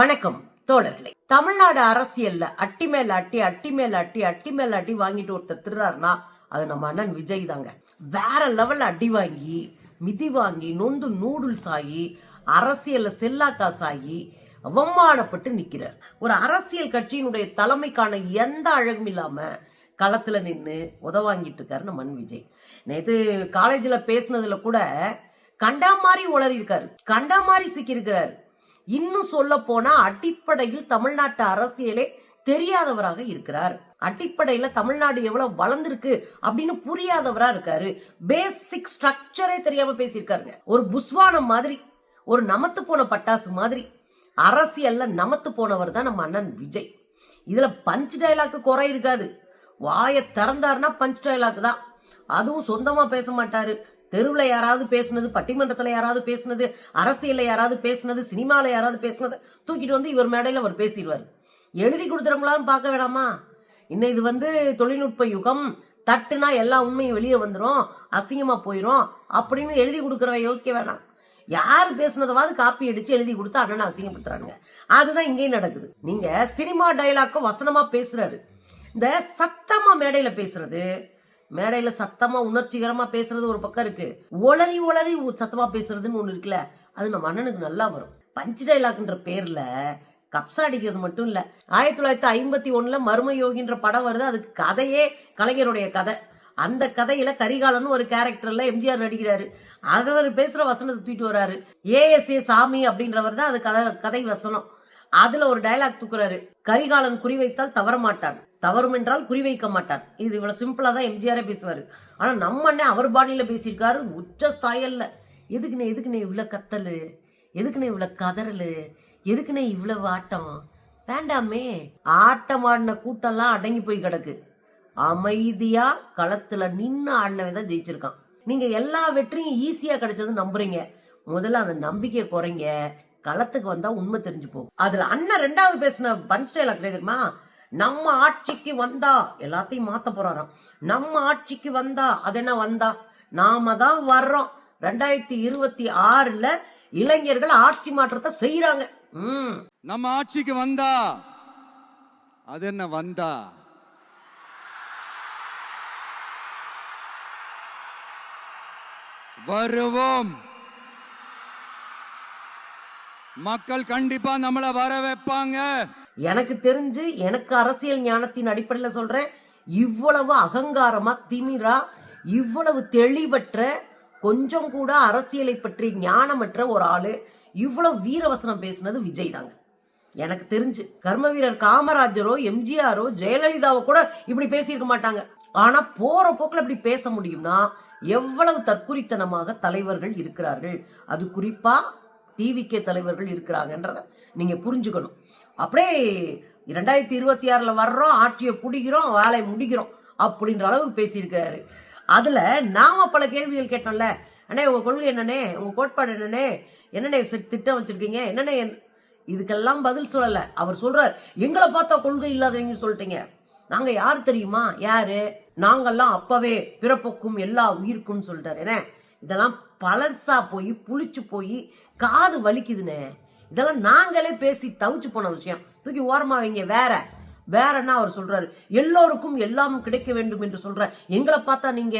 வணக்கம் தோழர்களே. தமிழ்நாடு அரசியல்ல அட்டி மேல அட்டி அட்டி மேல அட்டி அட்டி மேல அட்டி வாங்கிட்டு ஒருத்தர் திருறாருன்னா அது நம்ம அண்ணன் விஜய் தாங்க. வேற லெவல்ல அடி வாங்கி மிதி வாங்கி நொந்து நூடுல்ஸ் ஆகி அரசியல்ல செல்லா காசாகி அவமானப்பட்டு நிக்கிறார். ஒரு அரசியல் கட்சியினுடைய தலைமைக்கான எந்த அழகும் இல்லாம களத்துல நின்று உதவாங்கிட்டு இருக்காரு நம்ம மண் விஜய். நேத்து காலேஜ்ல பேசுனதுல கூட கண்டா மாதிரி உளறி இருக்காரு கண்டா மாதிரி சிக்கியிருக்கிறாரு. இன்னும் சொல்ல போனா அடிப்படையில் தமிழ்நாட்டு அரசியலே தெரியாதவராக இருக்கிறார். அடிப்படையில தமிழ்நாடு எவ்வளவு வளர்ந்துருக்கு அப்படின்னு புரியாதவரா இருக்காரு. பேசிக் ஸ்ட்ரக்சரே தெரியாம பேசியிருக்காருங்க. ஒரு புஸ்வானம் மாதிரி ஒரு நமத்து போன பட்டாசு மாதிரி. அரசியல்ல நமத்து போனவர் தான் நம்ம அண்ணன் விஜய். இதுல பஞ்ச் டைலாக்கு குறை இருக்காது. வாயை திறந்தாருன்னா பஞ்ச் டைலாக் தான். அதுவும் சொந்தமா பேச மாட்டாரு. தெருவில் யாராவது பேசுனது பட்டிமன்றத்தில் யாராவது பேசுனது அரசியலில் யாராவது பேசுனது சினிமாவில் யாராவது பேசுனது தூக்கிட்டு வந்து இவர் மேடையில் அவர் பேசிடுவார். எழுதி கொடுத்துறவங்களான்னு பார்க்க வேணாமா? இன்னும் இது வந்து தொழில்நுட்ப யுகம். தட்டுனா எல்லா உண்மையும் வெளியே வந்துடும் அசிங்கமாக போயிடும் அப்படின்னு எழுதி கொடுக்குறவன் யோசிக்க வேணாம். யார் பேசுனதாவது காப்பி அடிச்சு எழுதி கொடுத்து அண்ணனை அசிங்கப்படுத்துறானுங்க. அதுதான் இங்கேயும் நடக்குது. நீங்க சினிமா டைலாக்கும் வசனமா பேசுறாரு. இந்த சத்தமா மேடையில பேசுறது மேடையில சத்தமா உணர்ச்சிகரமா பேசுறது ஒரு பக்கம் இருக்கு. ஒளரி ஒளரி சத்தமா பேசுறதுன்னு ஒண்ணு இருக்குல்ல அது நம்ம அண்ணனுக்கு நல்லா வரும். பஞ்சு டைலாக்ன்ற பேர்ல கப்சா அடிக்கிறது மட்டும் இல்ல ஆயிரத்தி தொள்ளாயிரத்தி ஐம்பத்தி ஒண்ணுல மர்ம யோகின்ற படம் வருது. அதுக்கு கதையே கலைஞருடைய கதை. அந்த கதையில கரிகாலன் ஒரு கேரக்டர்ல எம்ஜிஆர் நடிக்கிறாரு. அவர் பேசுற வசனத்தை தூக்கிட்டு வராரு. ஏஎஸ்ஏ சாமி அப்படின்றவர் தான் அது கதை கதை வசனம். அதுல ஒரு டயலாக் தூக்குறாரு. கரிகாலன் குறிவைத்தால் தவற மாட்டான் தவறும் என்றால் குறிவைக்க மாட்டார். இது இவ்வளவு சிம்பிளா தான் எம்ஜிஆரே பேசுவாரு. ஆனா நம்ம அண்ணன் அவர் பாணியில பேசியிருக்காரு. உச்ச ஸ்தாயல்ல. எதுக்குண்ணே எதுக்குண்ணே இவ்வளவு கத்தலு? எதுக்குண்ணே இவ்வளவு கதறலு? எதுக்குண்ணே இவ்வளவு ஆட்டம்? வேண்டாமே. ஆட்டம் ஆடின கூட்டம்லாம் அடங்கி போய் கிடக்கு. அமைதியா களத்துல நின்று ஆடினவன் தான் ஜெயிச்சிருக்கான். நீங்க எல்லா வெற்றியும் ஈஸியா கிடைச்சது நம்புறீங்க. முதல்ல அந்த நம்பிக்கை குறைங்க. களத்துக்கு வந்தா உண்மை தெரிஞ்சு போகும். அதுல அண்ணன் ரெண்டாவது பேசின பஞ்ச் டைலாக் தெரியுமா? நம்ம ஆட்சிக்கு வந்தா எல்லாத்தையும் மாத்த போறாராம். நம்ம ஆட்சிக்கு வந்தா அது என்ன வந்தா? நாம தான் வர்றோம். ரெண்டாயிரத்தி இருபத்தி ஆறுல இளைஞர்கள் ஆட்சி மாற்றத்தை செய்யறாங்க ம். நம்ம ஆட்சிக்கு வந்தா அது என்ன வந்தா? வருவோம். மக்கள் கண்டிப்பா நம்மளை வர வைப்பாங்க எனக்கு தெரிஞ்சு எனக்கு அரசியல் ஞானத்தின் அடிப்படையில் சொல்கிறேன் இவ்வளவு அகங்காரமா திமிரா இவ்வளவு தெளிவற்ற கொஞ்சம் கூட அரசியலை பற்றி ஞானமற்ற ஒரு ஆளு இவ்வளவு வீரவசனம் பேசினது விஜய் தாங்க. எனக்கு தெரிஞ்சு கர்ம வீரர் காமராஜரோ எம்ஜிஆரோ ஜெயலலிதாவோ கூட இப்படி பேசியிருக்க மாட்டாங்க. ஆனா போற போக்குல இப்படி பேச முடியும்னா எவ்வளவு தற்குறித்தனமாக தலைவர்கள் இருக்கிறார்கள். அது குறிப்பா டிவிகே தலைவர்கள் இருக்கிறாங்கன்றத நீங்க புரிஞ்சுக்கணும். அப்படியே இரண்டாயிரத்தி இருபத்தி ஆறில் வர்றோம் ஆட்சியை பிடிக்கிறோம் வேலையை முடிக்கிறோம் அப்படின்ற அளவுக்கு பேசியிருக்காரு. அதில் நாம் பல கேள்விகள் கேட்டோம்ல. அண்ணே உங்கள் கொள்கை என்னண்ணே? உங்கள் கோட்பாடு என்னண்ணே? என்னண்ணே திட்டம் வச்சுருக்கீங்க? என்னண்ணே இதுக்கெல்லாம் பதில் சொல்லலை. அவர் சொல்கிறார் எங்களை பார்த்தா கொள்கை இல்லாதவங்க சொல்லிட்டீங்க. நாங்கள் யார் தெரியுமா? யார்? நாங்கள்லாம் அப்போவே பிறப்புக்கும் எல்லா உயிருக்கும் சொல்லிட்டாரு. என்ன? இதெல்லாம் பழசா போய் புளிச்சு போய் காது வலிக்குதுண்ணே. இதெல்லாம் நாங்களே பேசி தவிச்சு போன விஷயம். தூக்கி ஓரமா வைங்க வேற. வேற என்ன அவர் சொல்றாரு எல்லோருக்கும் எல்லாம் கிடைக்க வேண்டும் என்று சொல்ற எங்களை பார்த்தா நீங்க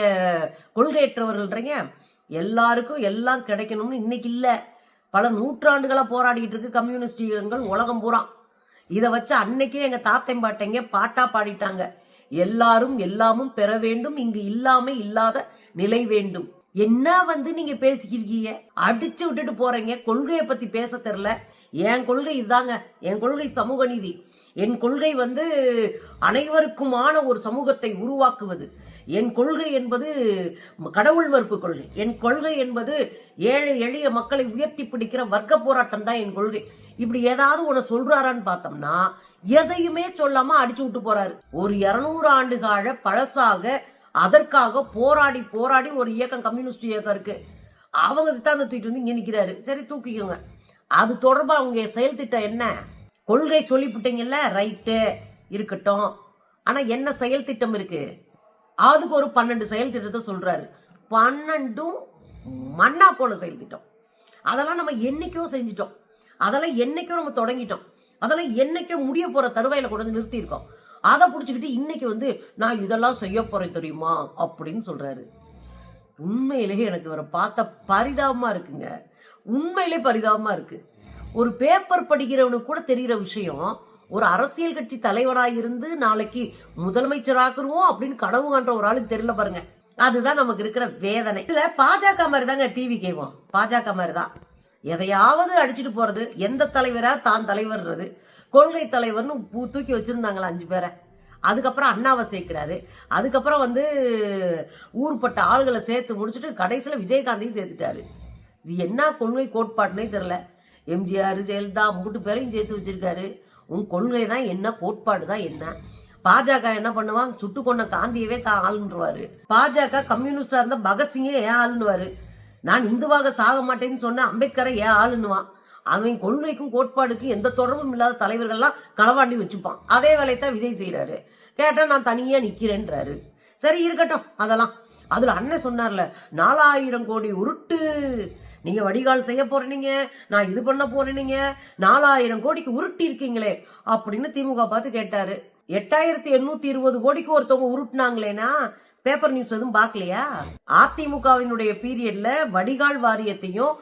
கொள்கையற்றவர்கள்ன்றீங்க. எல்லாருக்கும் எல்லாம் கிடைக்கணும்னு இன்னைக்கு இல்லை. பல நூற்றாண்டுகளாக போராடிட்டு இருக்கு கம்யூனிஸ்ட் இயக்கங்கள் உலகம் பூரா. இதை வச்சு அன்னைக்கே எங்க தாத்தை பாட்டைங்க பாட்டா பாடிட்டாங்க. எல்லாரும் எல்லாமும் பெற வேண்டும் இங்கு இல்லாம இல்லாத நிலை வேண்டும். என்ன வந்து நீங்க பேசிக்கிறீங்க அடிச்சு விட்டுட்டு போறீங்க. கொள்கையை பத்தி பேச தெரில என் கொள்கை இதாங்க. என் கொள்கை சமூக நீதி. என் கொள்கை வந்து அனைவருக்குமான ஒரு சமூகத்தை உருவாக்குவது. என் கொள்கை என்பது கடவுள் மறுப்பு கொள்கை. என் கொள்கை என்பது ஏழை எளிய மக்களை உயர்த்தி பிடிக்கிற வர்க்க போராட்டம் தான் என் கொள்கை. இப்படி ஏதாவது ஒண்ணு சொல்றாரான்னு பார்த்தோம்னா எதையுமே சொல்லாம அடிச்சு விட்டு போறாரு. ஒரு இருநூறு ஆண்டு கால பழசாக அதற்காக போராடி போராடி ஒரு இயக்கம் கம்யூனிஸ்ட் இயக்கம் இருக்கு. அவங்க சித்தாந்த தூக்கிட்டு வந்து இங்கே நிற்கிறாரு சரி தூக்கிக்கோங்க. அது தொடர்பாக அவங்க செயல் திட்டம் என்ன? கொள்கை சொல்லிவிட்டீங்கல்ல ரைட்டு. இருக்கட்டும். ஆனால் என்ன செயல் திட்டம் இருக்கு? அதுக்கு ஒரு பன்னெண்டு செயல் திட்டத்தை சொல்றாரு. பன்னெண்டும் மண்ணா போன செயல் திட்டம். அதெல்லாம் நம்ம என்னைக்கோ செஞ்சிட்டோம். அதெல்லாம் என்னைக்கும் நம்ம தொடங்கிட்டோம். அதெல்லாம் என்னைக்கோ முடிய போற தருவாயில கொண்டு வந்து நிறுத்தியிருக்கோம். அதை பிடிச்சிக்கிட்டு இன்னைக்கு வந்து நான் இதெல்லாம் செய்ய போறேன் தெரியுமா? அப்படின்னு சொல்றாரு. உண்மையிலேயே எனக்கு இவரை பார்த்த பரிதாபமா இருக்குங்க. உண்மையிலே பரிதாபமா இருக்கு. ஒரு பேப்பர் படிக்கிறவனுக்கு கூட தெரிகிற விஷயம் ஒரு அரசியல் கட்சி தலைவராக இருந்து நாளைக்கு முதலமைச்சராக்குருவோம் அப்படின்னு கனவு காண்ற ஒரு ஆளுக்கு தெரியல பாருங்க. அதுதான் நமக்கு இருக்கிற வேதனை. இதுல பாஜக மாதிரி தாங்க டிவி கேவோம் பாஜக மாதிரி தான் எதையாவது அடிச்சுட்டு போறது எந்த தலைவரா தான் தலைவர்றது கொள்கை தலைவர்னு தூக்கி வச்சிருந்தாங்களா அஞ்சு பேரை. அதுக்கப்புறம் அண்ணாவை சேர்க்கிறாரு. அதுக்கப்புறம் வந்து ஊர்பட்ட ஆளுகளை சேர்த்து முடிச்சுட்டு கடைசியில் விஜயகாந்தையும் சேர்த்துட்டாரு. இது என்ன கொள்கை கோட்பாடுனே தெரில எம்ஜிஆர் ஜெயலலிதா மூட்டு பேரையும் சேர்த்து வச்சிருக்காரு. உன் கொள்கை தான் என்ன கோட்பாடு தான் என்ன? பாஜக என்ன பண்ணுவான் சுட்டு கொண்ட காந்தியவே தான் ஆளுன்றுவாரு. பாஜக கம்யூனிஸ்டா இருந்தா பகத்சிங்கே ஏன் ஆளுன்னுவாரு. நான் இந்துவாக சாக மாட்டேன்னு சொன்ன அம்பேத்கரை ஏன் ஆளுன்னுவான். அவன் கொள்கைக்கும் கோட்பாடுக்கும் எந்த தொடர்பும் இல்லாத தலைவர்கள்லாம் களவாண்டி வச்சுப்பான். அதே வேலையத்தான் விஜய் செய்கிறாரு கேட்டால் நான் தனியாக நிற்கிறேன்றாரு சரி இருக்கட்டும். அதெல்லாம். அதில் அண்ணன் சொன்னார்ல நாலாயிரம் கோடி உருட்டு. நீங்கள் வடிகால் செய்ய போறீங்க நான் இது பண்ண போறேனீங்க. நாலாயிரம் கோடிக்கு உருட்டி இருக்கீங்களே அப்படின்னு திமுக பார்த்து கேட்டாரு. எட்டாயிரத்தி எண்ணூத்தி இருபது கோடிக்கு ஒருத்தவங்க உருட்டுனாங்களேனா? பேப்பர் நியூஸ் எதுவும் பார்க்கலையா? அதிமுகவினுடைய பீரியட்ல வடிகால் வாரியத்தையும்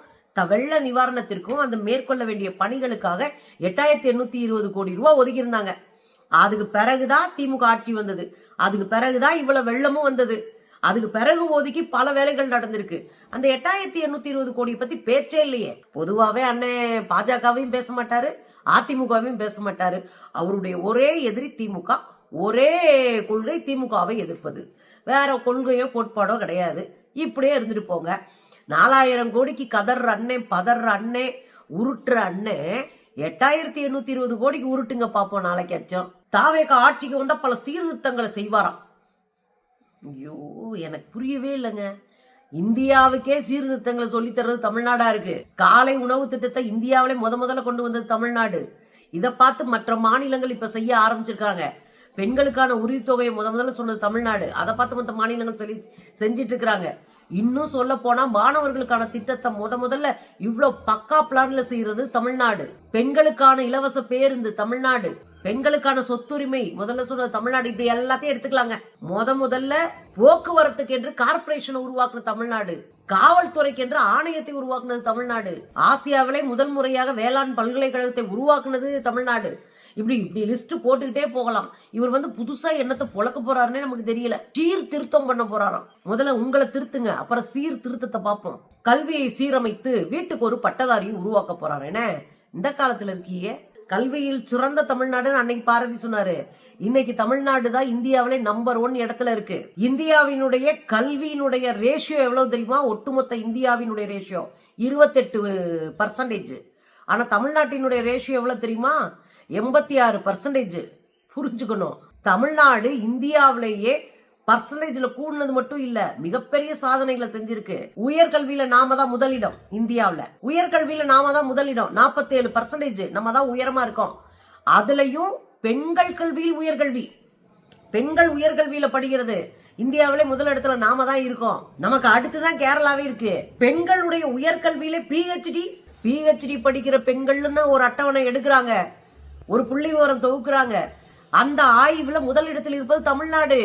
வெள்ள நிவாரணத்திற்கும் அந்த மேற்கொள்ள வேண்டிய பணிகளுக்காக எட்டாயிரத்தி எண்ணூத்தி இருபது கோடி ரூபாய் ஒதுக்கியிருந்தாங்க. அதுக்கு பிறகுதான் திமுக ஆட்சி வந்தது. அதுக்கு பிறகுதான் இவ்வளவு வெள்ளமும் வந்தது. அதுக்கு பிறகு ஒதுக்கி பல வேலைகள் நடந்திருக்கு. அந்த எட்டாயிரத்தி எண்ணூத்தி இருபது கோடி பத்தி பேச்சே இல்லையே. பொதுவாவே அண்ணன் பாஜகவையும் பேச மாட்டாரு அதிமுகவையும் பேச மாட்டாரு. அவருடைய ஒரே எதிரி திமுக ஒரே கொள்கை திமுகவை எதிர்ப்பது. வேற கொள்கையோ கோட்பாடோ கிடையாது. இப்படியே இருந்துட்டு போங்க. நாலாயிரம் கோடிக்கு கதர் அண்ணே பதற அண்ணே உருட்டுற அண்ணே எட்டாயிரத்தி எண்ணூத்தி இருபது கோடிக்கு உருட்டுங்க பாப்போம் நாளைக்காச்சும் தாவேக ஆட்சிக்கு வந்தா பல சீர்திருத்தங்களை செய்வாராம். ஐயோ எனக்கு புரியவே இல்லைங்க. இந்தியாவுக்கே சீர்திருத்தங்களை சொல்லி தர்றது தமிழ்நாடா இருக்கு. காலை உணவு திட்டத்தை இந்தியாவிலே முத முதல்ல கொண்டு வந்தது தமிழ்நாடு. இதை பார்த்து மற்ற மாநிலங்கள் இப்ப செய்ய ஆரம்பிச்சிருக்காங்க. பெண்களுக்கான உரித்தொகையை முத முதல்ல சொன்னது தமிழ்நாடு. அதை பார்த்து மற்ற மாநிலங்கள் சொல்லி செஞ்சிட்டு இருக்கிறாங்க. இன்னும் சொல்ல போனா மாணவர்களுக்கான திட்டத்தை முத முதல்ல இவ்வளவு பக்கா பிளான்ல செய்யறது தமிழ்நாடு. பெண்களுக்கான இலவச பேருந்து தமிழ்நாடு. பெண்களுக்கான சொத்துரிமை. முதல்ல சொன்ன தமிழ்நாடு. இப்படி எல்லாத்தையும் எடுத்துக்கலாங்க. முத முதல்ல போக்குவரத்துக்கு என்று கார்ப்பரேஷனை உருவாக்குன தமிழ்நாடு. காவல்துறைக்கு என்று ஆணையத்தை உருவாக்குனது தமிழ்நாடு. ஆசியாவிலே முதல் முறையாக வேளாண் பல்கலைக்கழகத்தை உருவாக்குனது தமிழ்நாடு. இப்படி இப்படி லிஸ்ட் போட்டுக்கிட்டே போகலாம். இவர் வந்து புதுசா என்னத்தை பொழக்க போறாருன்னே நமக்கு தெரியல. சீர் திருத்தம் பண்ண போறாராம். முதல்ல உங்களை திருத்துங்க அப்புறம் சீர் திருத்தத்தை பார்ப்போம். கல்வியை சீரமைத்து வீட்டுக்கு ஒரு பட்டதாரியை உருவாக்க போறாரு. என்ன? இந்த காலத்துல இருக்கியே. கல்வியில் சிறந்த தமிழ்நாடுன்னு அன்னைக்கு பாரதி சொன்னாரு. இன்னைக்கு தமிழ்நாடு தான் இந்தியாவிலே நம்பர் ஒன் இடத்துல இருக்கு. இந்தியாவினுடைய கல்வியினுடைய ரேஷியோ எவ்வளவு தெரியுமா? ஒட்டுமொத்த இந்தியாவினுடைய ரேஷியோ இருபத்தெட்டு பர்சன்டேஜ் ஆனா தமிழ்நாட்டினுடைய ரேஷியோ எவ்வளவு தெரியுமா? எண்பத்தி ஆறு பர்சன்டேஜ் புரிஞ்சுக்கணும். தமிழ்நாடு இந்தியாவிலேயே பர்சன்டேஜ்ல கூடுனது மட்டும் இல்ல மிகப்பெரிய சாதனைகளை செஞ்சிருக்கு. உயர்கல்வியில நாம தான் முதலிடம் இந்தியாவில். உயர்கல்வியில நாம தான் முதலிடம். 47% ஏழு பர்சன்டேஜ் நம்ம தான் உயரமா இருக்கோம். அதுலயும் பெண்கள் கல்வியில் உயர்கல்வி. பெண்கள் உயர்கல்வியில படிக்கிறது. இந்தியாவிலே முதல் இடத்துல நாம தான் இருக்கோம். நமக்கு அடுத்துதான் கேரளாவே இருக்கு. பெண்களுடைய உயர்கல்வியில பிஹெச்டி பிஹெச்டி படிக்கிற பெண்கள்னு ஒரு அட்டவணை எடுக்கிறாங்க. ஒரு புள்ளி விவரம் தொகுக்குறாங்க. அந்த ஆய்வுல முதல் இடத்தில் இருப்பது தமிழ்நாடு.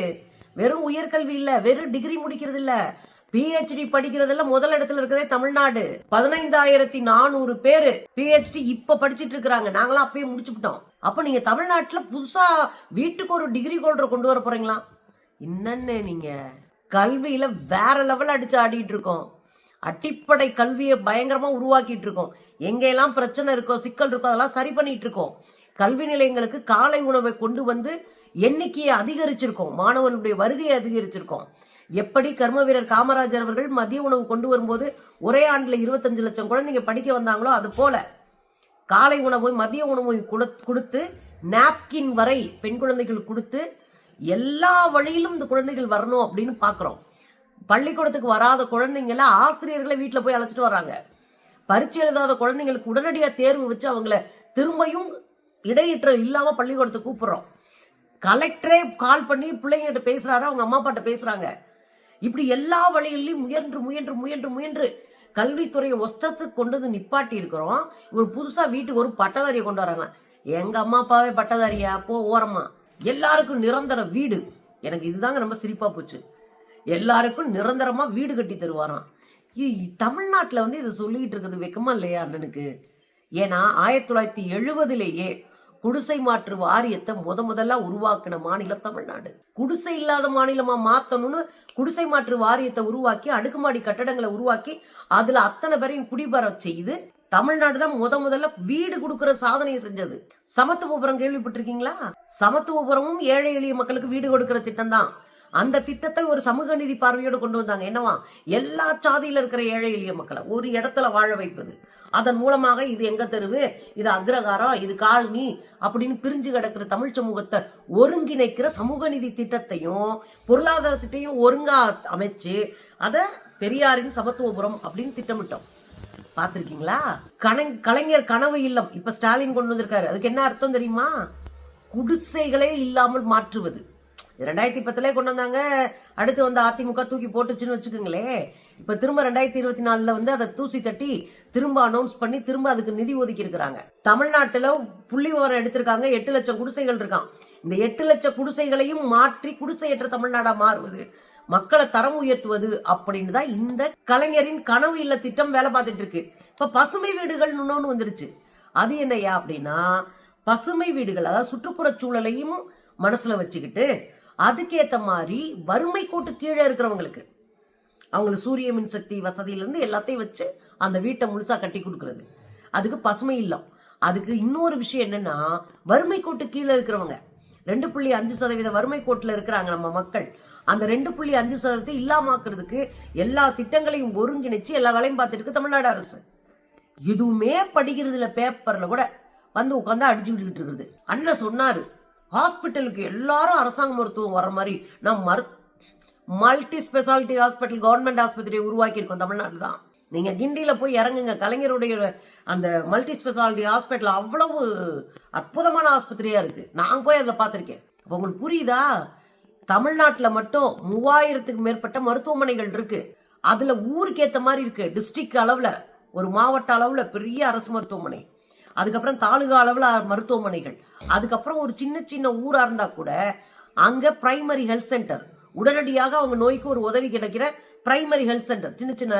வெறும் உயர்கல்வி இல்ல வெறும் டிகிரி முடிக்கிறது இல்ல பிஹெச்டி படிக்கிறதுல முதல் இடத்துல இருக்கிறதே தமிழ்நாடு. பதினைந்தாயிரத்தி நானூறு பேரு பிஹெச்டி இப்ப படிச்சிட்டு இருக்கிறாங்க. நாங்களாம் அப்பயே முடிச்சுட்டோம் அப்ப நீங்க தமிழ்நாட்டுல புதுசா வீட்டுக்கு ஒரு டிகிரி ஹோல்டர் கொண்டு வர போறீங்களா? என்னன்னு நீங்க? கல்வியில வேற லெவல் அடிச்சு ஆடிட்டு இருக்கோம். அடிப்படை கல்வியை பயங்கரமா உருவாக்கிட்டு இருக்கோம். எங்கெல்லாம் பிரச்சனை இருக்கோ சிக்கல் இருக்கோ அதெல்லாம் சரி பண்ணிட்டு இருக்கோம். கல்வி நிலையங்களுக்கு காலை உணவை கொண்டு வந்து எண்ணிக்கையை அதிகரிச்சிருக்கோம். மாணவர்களுடைய வருகையை அதிகரிச்சிருக்கோம். எப்படி கர்ம வீரர் காமராஜர் அவர்கள் மதிய உணவு கொண்டு வரும்போது ஒரே ஆண்டுல இருபத்தஞ்சு லட்சம் குழந்தைங்க படிக்க வந்தாங்களோ அது போல காலை உணவு மதிய உணவு கொடுத்து நாப்கின் வரை பெண் குழந்தைகள் கொடுத்து எல்லா வழியிலும் இந்த குழந்தைகள் வரணும் அப்படின்னு பார்க்குறோம் பள்ளிக்கூடத்துக்கு வராத குழந்தைங்கள ஆசிரியர்களை வீட்டில் போய் அழைச்சிட்டு வராங்க பரீட்சை எழுதாத குழந்தைங்களுக்கு உடனடியாக தேர்வு வச்சு அவங்கள திரும்பியும் இடையற்ற இல்லாமல் பள்ளிக்கூடத்துக்கு கூப்பிட்றோம். கலெக்டரே கால் பண்ணி பிள்ளைங்கிட்ட பேசுறாரு அவங்க அம்மா அப்பாட்ட பேசுகிறாங்க இப்படி எல்லா வழிகளிலும் முயன்று முயன்று முயன்று முயன்று கல்வித்துறையை ஒஸ்தத்துக்கு கொண்டு வந்து நிப்பாட்டி இருக்கிறோம். ஒரு புதுசாக வீட்டுக்கு ஒரு பட்டதாரியை கொண்டு வராங்க. எங்கள் அம்மா அப்பாவே பட்டதாரியா? போ ஓரமா. எல்லாருக்கும் நிரந்தர வீடு. எனக்கு இதுதாங்க ரொம்ப சிரிப்பாக போச்சு. எல்லாருக்கும் நிரந்தரமாக வீடு கட்டி தருவாராம். இ- வந்து இதை சொல்லிக்கிட்டு இருக்கிறது வெக்கமா இல்லையா அண்ணனுக்கு? ஏன்னா ஆயிரத்தி தொள்ளாயிரத்தி எழுபதுலேயே குடிசை மாற்று வாரியத்தை முத முதல்ல உருவாக்கின மாநிலம் தமிழ்நாடு. குடிசை இல்லாத மாநிலமா மாத்தணும்னு குடிசை மாற்று வாரியத்தை உருவாக்கி அடுக்குமாடி கட்டடங்களை உருவாக்கி அதுல அத்தனை பேரையும் குடிபெற செய்து தமிழ்நாடு தான் முத முதல்ல வீடு கொடுக்கற சாதனையை செஞ்சது. சமத்துவபுரம் கேள்விப்பட்டிருக்கீங்களா? சமத்துவபுரமும் ஏழை எளிய மக்களுக்கு வீடு கொடுக்கற திட்டம் தான். அந்த திட்டத்தை ஒரு சமூக நீதி பார்வையோடு கொண்டு வந்தாங்க. என்னவா? எல்லா சாதியில் இருக்கிற ஏழை எளிய மக்களை ஒரு இடத்துல வாழ வைப்பது. அதன் மூலமாக இது எங்க தெருவு? இது அக்ரகாரம் இது காலனி அப்படின்னு பிரிஞ்சு கிடக்கிற தமிழ் சமூகத்தை ஒருங்கிணைக்கிற சமூக நிதி திட்டத்தையும் பொருளாதார திட்டையும் ஒருங்கா அமைச்சு அதை பெரியாரின் சமத்துவபுரம் அப்படின்னு திட்டமிட்டோம். பார்த்துருக்கீங்களா? கண- கலைஞர் கனவு இல்லம். இப்ப ஸ்டாலின் கொண்டு வந்திருக்காரு. அதுக்கு என்ன அர்த்தம் தெரியுமா? குடிசைகளே இல்லாமல் மாற்றுவது. ரெண்டாயிரத்தி பத்துல கொண்டு வந்தாங்க. அடுத்து வந்து அதிமுக தூக்கி போட்டுச்சுன்னு வச்சுக்கோங்களேன் இப்ப திரும்ப ரெண்டாயிரத்தி இருபத்தி நாலுல வந்து அதை தூசி தட்டி திரும்ப அனௌன்ஸ் பண்ணி திரும்ப அதுக்கு நிதி ஒதுக்கி இருக்கிறாங்க தமிழ்நாட்டுல புள்ளி விவரம் எடுத்திருக்காங்க. எட்டு லட்சம் குடிசைகள் இருக்கான் இந்த எட்டு லட்சம் குடிசைகளையும் மாற்றி குடிசையற்ற தமிழ்நாடா மாறுவது மக்களை தரம் உயர்த்துவது அப்படின்னு தான் இந்த கலைஞரின் கனவு இல்ல திட்டம் வேலை பார்த்துட்டு இருக்கு. இப்ப பசுமை வீடுகள் இன்னொன்று வந்துருச்சு. அது என்னையா அப்படின்னா பசுமை வீடுகள் அதாவது சுற்றுப்புற சூழலையும் மனசுல வச்சுக்கிட்டு அதுக்கேற்ற மாதிரி வறுமை கோட்டு கீழே இருக்கிறவங்களுக்கு அவங்களுக்கு சூரிய மின்சக்தி வசதியிலேருந்து எல்லாத்தையும் வச்சு அந்த வீட்டை முழுசாக கட்டி கொடுக்குறது. அதுக்கு பசுமை இல்லம். அதுக்கு இன்னொரு விஷயம் என்னன்னா வறுமை கோட்டு கீழே இருக்கிறவங்க ரெண்டு புள்ளி அஞ்சு சதவீத வறுமை கோட்டில் இருக்கிறாங்க நம்ம மக்கள். அந்த ரெண்டு புள்ளி அஞ்சு சதவீதத்தை இல்லாமாக்குறதுக்கு எல்லா திட்டங்களையும் ஒருங்கிணைச்சு எல்லா வேலையும் பார்த்துட்டு இருக்கு தமிழ்நாடு அரசு. எதுவுமே படிக்கிறதுல பேப்பரில் கூட வந்து உட்காந்து அடிச்சு விட்டுக்கிட்டு இருக்குது அண்ணன் சொன்னாரு ஹாஸ்பிட்டலுக்கு எல்லாரும் அரசாங்க மருத்துவம் வர மாதிரி நான் மரு மல்டி ஸ்பெஷாலிட்டி ஹாஸ்பிட்டல் கவர்மெண்ட் ஆஸ்பத்திரியை உருவாக்கியிருக்கோம் தமிழ்நாடு தான். நீங்கள் கிண்டியில் போய் இறங்குங்க. கலைஞருடைய அந்த மல்டி ஸ்பெஷாலிட்டி ஹாஸ்பிட்டல் அவ்வளவு அற்புதமான ஆஸ்பத்திரியாக இருக்குது நான் போய் அதில் பார்த்துருக்கேன். அப்போ உங்களுக்கு புரியுதா? தமிழ்நாட்டில் மட்டும் மூவாயிரத்துக்கு மேற்பட்ட மருத்துவமனைகள் இருக்குது அதில் ஊருக்கு ஏற்ற மாதிரி இருக்குது டிஸ்ட்ரிக்ட் அளவில் ஒரு மாவட்ட அளவில் பெரிய அரசு மருத்துவமனை. அதுக்கப்புறம் தாலுகா அளவில் மருத்துவமனைகள். அதுக்கப்புறம் ஒரு சின்ன சின்ன ஊராக இருந்தால் கூட அங்கே பிரைமரி ஹெல்த் சென்டர் உடனடியாக அவங்க நோய்க்கு ஒரு உதவி கிடைக்கிற பிரைமரி ஹெல்த் சென்டர் சின்ன சின்ன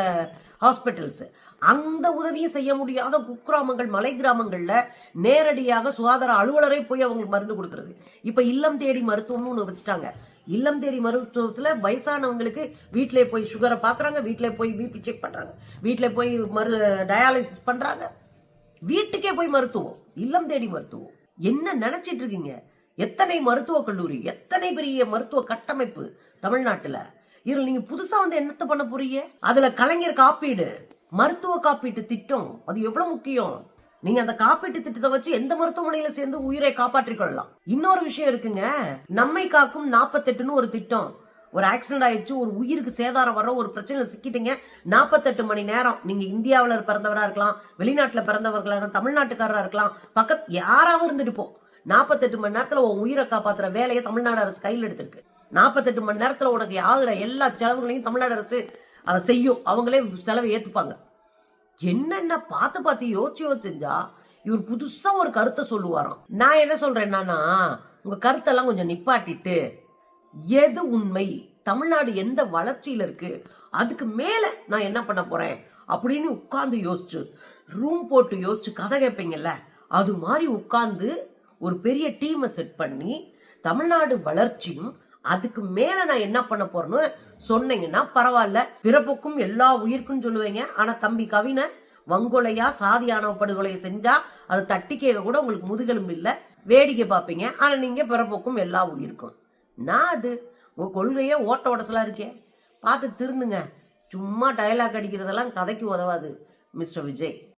ஹாஸ்பிட்டல்ஸ் அந்த உதவியும் செய்ய முடியாத குக்கிராமங்கள் மலை கிராமங்களில் நேரடியாக சுகாதார அலுவலரை போய் அவங்களுக்கு மருந்து கொடுக்கறது. இப்போ இல்லம் தேடி மருத்துவம்னு ஒன்று வச்சுட்டாங்க. இல்லம் தேடி மருத்துவத்தில் வயசானவங்களுக்கு வீட்டிலே போய் சுகரை பார்க்குறாங்க வீட்டிலே போய் பிபி செக் பண்ணுறாங்க வீட்டிலே போய் மரு டயாலிசிஸ் பண்ணுறாங்க வீட்டுக்கே போய் மருத்துவம் இல்லம் தேடி மருத்துவம். என்ன நினைச்சிட்டு இருக்கீங்க? எத்தனை மருத்துவக் கல்லூரி எத்தனை பெரிய மருத்துவ கட்டமைப்பு தமிழ்நாட்டுல? இதுல நீங்க புதுசா வந்து என்னத்தை பண்ண போறீங்க? அதுல கலைஞர் காப்பீடு மருத்துவ காப்பீட்டு திட்டம் அது எவ்வளவு முக்கியம்? நீங்க அந்த காப்பீட்டு திட்டத்தை வச்சு எந்த மருத்துவமனையில சேர்ந்து உயிரை காப்பாற்றிக் கொள்ளலாம். இன்னொரு விஷயம் இருக்குங்க நம்மை காக்கும் நாற்பத்தெட்டுன்னு ஒரு திட்டம். ஒரு ஆக்சிடென்ட் ஆயிடுச்சு ஒரு உயிருக்கு சேதாரம் வர ஒரு பிரச்சனை சிக்கிட்டீங்க. நாற்பத்தெட்டு மணி நேரம் நீங்கள் இந்தியாவில் பிறந்தவராக இருக்கலாம் வெளிநாட்டில் பிறந்தவர்களாக இருக்கலாம் தமிழ்நாட்டுக்காரராக இருக்கலாம் பக்கத்து யாராவது இருந்துருப்போம் நாற்பத்தெட்டு மணி நேரத்தில் உன் உயிரை காப்பாற்றுற வேலையை தமிழ்நாடு அரசு கையில் எடுத்திருக்கு. நாற்பத்தெட்டு மணி நேரத்தில் உனக்கு ஆகிற எல்லா செலவுகளையும் தமிழ்நாடு அரசு அதை செய்யும். அவங்களே செலவை ஏற்றுப்பாங்க என்னென்ன பார்த்து பார்த்து யோசிச்சு யோசிச்சா இவர் புதுசாக ஒரு கருத்தை சொல்லுவாராம். நான் என்ன சொல்கிறேன் என்னன்னா உங்கள் கருத்தெல்லாம் கொஞ்சம் நிப்பாட்டிட்டு எது உண்மை? தமிழ்நாடு எந்த வளர்ச்சியில் இருக்கு? அதுக்கு மேல நான் என்ன பண்ண போறேன்? அப்படின்னு உட்கார்ந்து யோசிச்சு ரூம் போட்டு யோசிச்சு கதை கேட்பீங்கல்ல அது மாதிரி உட்கார்ந்து ஒரு பெரிய டீமை செட் பண்ணி தமிழ்நாடு வளர்ச்சியும் அதுக்கு மேல நான் என்ன பண்ண போறேன்னு சொன்னீங்கன்னா பரவாயில்ல. பிறப்புக்கும் எல்லா உயிருக்கும் சொல்லுவீங்க. ஆனா தம்பி கவினை வங்கொலையா சாதியானவ படுகொலையை செஞ்சா அதை தட்டி கேட்க கூட உங்களுக்கு முதுகெலும்பு இல்லை. வேடிக்கை பார்ப்பீங்க. ஆனா நீங்க பிறப்புக்கும் எல்லா உயிருக்கும். நான் அது? உங்கள் கொள்கையே ஓட்ட உடசலா இருக்கே. பார்த்து திருந்துங்க. சும்மா டயலாக் அடிக்கிறதெல்லாம் கதைக்கு உதவாது மிஸ்டர் விஜய்.